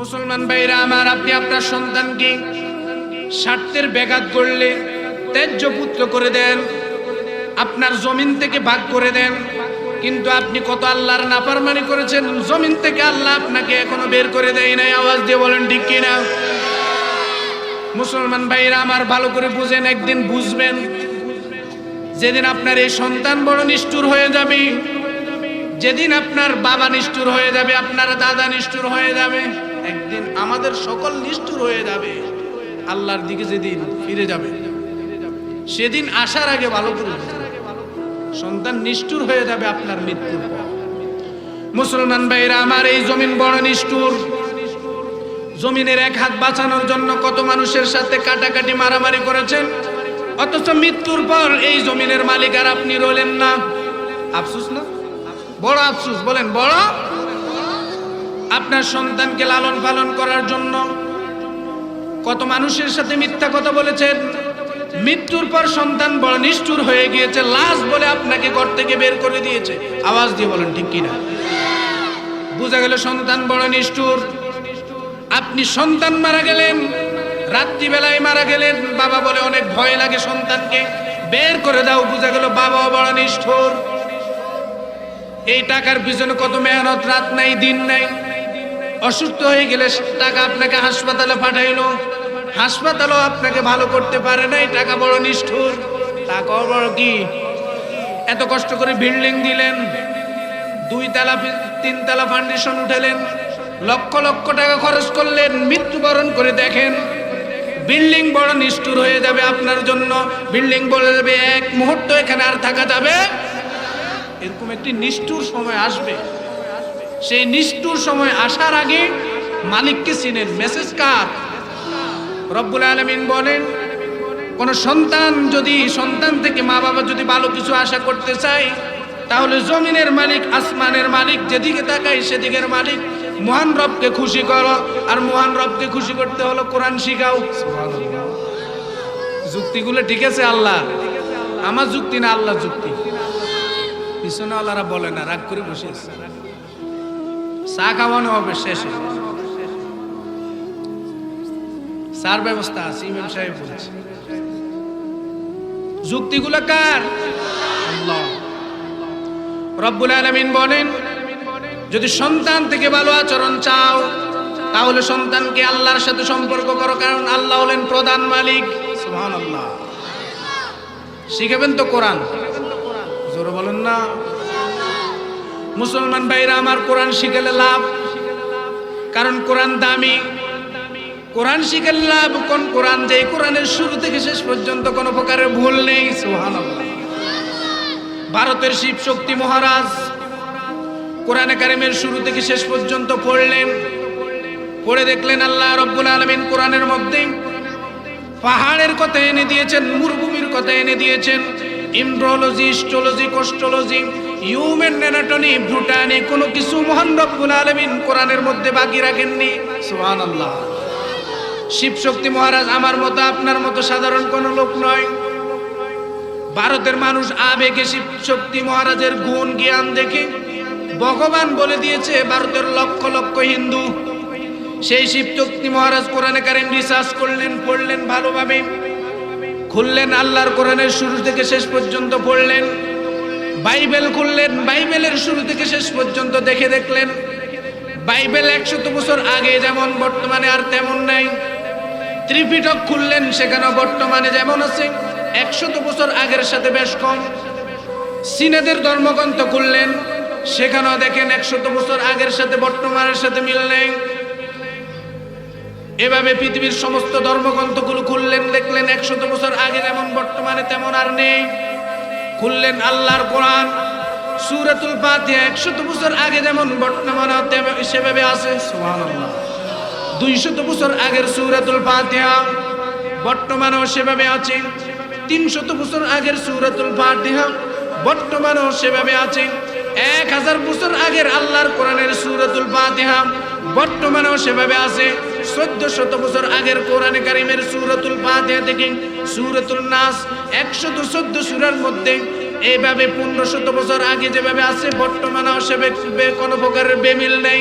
মুসলমান ভাইরা, আমার আপনি আপনার সন্তানকে স্বার্থের ব্যাঘাত করলে ত্যায্য পুত্র করে দেন, আপনার জমিন থেকে ভাগ করে দেন। কিন্তু আপনি কত আল্লাহর নাফরমানি করেছেন, জমিন থেকে আল্লাহ আপনাকে এখনও বের করে দেয় নাই। আওয়াজ দিয়ে বলেন, ঠিক কিনা? মুসলমান ভাইরা, আমার ভালো করে বুঝেন, একদিন বুঝবেন, যেদিন আপনার এই সন্তান বড় নিষ্ঠুর হয়ে যাবে যেদিন আপনার বাবা নিষ্ঠুর হয়ে যাবে, আপনার দাদা নিষ্ঠুর হয়ে যাবে, একদিন আমাদের সকল নিষ্ঠুর হয়ে যাবে। আল্লাহর দিকে যেদিন ফিরে যাবে, সেদিন আসার আগে ভালো করে সন্তান নিষ্ঠুর হয়ে যাবে আপনার মৃত্যুর মুসলমান ভাইরা, আমার এই জমিন বড় নিষ্ঠুর। জমিনের এক হাত বাঁচানোর জন্য কত মানুষের সাথে কাটাকাটি মারামারি করেছেন? অথচ মৃত্যুর পর এই জমিনের মালিক আর আপনি রইলেন না। আফসুস না? বড় আফসুস, বলেন, বড়? আপনার সন্তানকে লালন পালন করার জন্য কত মানুষের সাথে মিথ্যা কথা বলেছেন? মৃত্যুর পর সন্তান বড় নিষ্ঠুর হয়ে গিয়েছে, লাশ বলে আপনাকে ঘর থেকে বের করে দিয়েছে। আওয়াজ দিয়ে বলেন, ঠিক কিনা? বোঝা গেল সন্তান বড় নিষ্ঠুর। আপনি সন্তান মারা গেলেন, রাত্রিবেলায় মারা গেলেন, বাবা বলে অনেক ভয় লাগে সন্তানকে। বের করে দাও, বোঝা গেল বাবাও বড় নিষ্ঠুর। এই টাকার পিছনে কত মেহনত, রাত নাই, দিন নাই। অসুস্থ হয়ে গেলে টাকা আপনাকে হাসপাতালে পাঠাইলো। হাসপাতালও আপনাকে ভালো করতে পারে নাই, টাকা বড় নিষ্ঠুর। টাকা বড় কি? এত কষ্ট করে বিল্ডিং দিলেন, দুই তালা তিন তালা ফাউন্ডেশন উঠালেন, লক্ষ লক্ষ টাকা খরচ করলেন, মৃত্যুবরণ করে দেখেন। বিল্ডিং বড় নিষ্ঠুর হয়ে যাবে আপনার জন্য। বিল্ডিং বলে যাবে এক মুহূর্ত এখানে আর থাকা যাবে এরকম একটি নিষ্ঠুর সময় আসবে। সেই নিষ্ঠুর সময় আসার আগে মালিককে চিনেন। মেসেজ কার? রব্বুল আলমিন বলেন কোন সন্তান যদি সন্তান থেকে মা বাবা যদি ভালো কিছু আশা করতে চায় তাহলে জমিনের মালিক আসমানের মালিক যেদিকে তাকাই সেদিকের মালিক। মহান রবকে খুশি করো আর মহান রবকে খুশি করতে হলো কোরআন শিখাও। যুক্তিগুলো ঠিক আছে আল্লাহ? আমার যুক্তি না আল্লাহ যুক্তি? পিছনে আল্লাহরা বলে না, রাগ করে বসে। চা খাওয়ানো হবে শেষে। সার ব্যবস্থা আছে, ইমাম সাহেব বলছে। যুক্তিগুলো কার? আল্লাহ। রব্বুল আলামিন বলেন, যদি সন্তান থেকে ভালো আচরণ চাও, তাহলে সন্তানকে আল্লাহর সাথে সম্পর্ক করো, কারণ আল্লাহ হলেন প্রধান মালিক। সুবহানাল্লাহ। শিখাবেন তো কোরআন? জোরে বলেন না। মুসলমান ভাইরা, আমার কোরআন শিখালে লাভ। কারণ কোরআন দামি। কোরআন শিখের লাভ কোন কোরআন? যে কোরআনের শুরু থেকে শেষ পর্যন্ত কোনো প্রকারের ভুল নেই ভারতের শিব শক্তি মহারাজ কোরআনে কারিমের শুরু থেকে শেষ পর্যন্ত পড়লেন। পড়ে দেখলেন আল্লাহ রব্বুল আলমিন কোরআনের মধ্যে পাহাড়ের কথা এনে দিয়েছেন, মরুভূমির কথা এনে দিয়েছেন। ইমব্রোলজি স্টোলজি কোস্ট্রোলজি হিউম্যান অ্যানাটমি ভুটানি, কোনো কিছু মহান রব্বুল আলমিন কোরআনের মধ্যে বাকি রাখেননি। সুবহানাল্লাহ। শিব শক্তি মহারাজ আমার মতো, আপনার মতো সাধারণ কোনো লোক নয়। ভারতের মানুষ আবেগে শিব শক্তি মহারাজের গুণ জ্ঞান দেখে ভগবান বলে দিয়েছে, ভারতের লক্ষ লক্ষ হিন্দু, সেই শিব শক্তি মহারাজ কোরআনে কারিম রিসার্চ করলেন, পড়লেন ভালোভাবে। খুললেন আল্লাহর কোরআনের শুরু থেকে শেষ পর্যন্ত পড়লেন। বাইবেল খুললেন, বাইবেলের শুরু থেকে শেষ পর্যন্ত দেখে দেখলেন। বাইবেল একশত বছর আগে যেমন বর্তমানে আর তেমন নাই। ত্রিপিটক খুললেন সেখানে বর্তমানে যেমন আছে। একশত বছর আগের সাথে বেশ কম। সিনেদের ধর্মগ্রন্থ খুললেন, সেখানেও দেখেন একশত বছর আগের সাথে বর্তমানের সাথে মিল নেই। এভাবে পৃথিবীর সমস্ত ধর্মগ্রন্থগুলো খুললেন, দেখলেন একশত বছর আগে যেমন বর্তমানে তেমন আর নেই। খুললেন আল্লাহর কোরআন, সুরাতুল ফাতিহা একশত বছর আগে যেমন বর্তমানে তেমন সেভাবে আছে, সুবহানাল্লাহ। দুইশত বছর আগের সুরাতুল ফাতিহা বর্তমানেও সেভাবে আছে, তিনশত বছর আগের সুরাতুল ফাতিহা বর্তমানেও সেভাবে আছে, এক হাজার বছর আগের আল্লাহর কোরআনের সুরাতুল ফাতিহা বর্তমানেও সেভাবে আছে। চোদ্দ শত বছর আগের কোরআনে কারিমের সুরতুল ফাতিহা থেকে সুরতুল নাস একশত চোদ্দ সুরার মধ্যে এইভাবে পনেরো শত বছর আগে যেভাবে আছে, বর্তমানেও সেভাবে কোনো প্রকারের বেমিল নেই।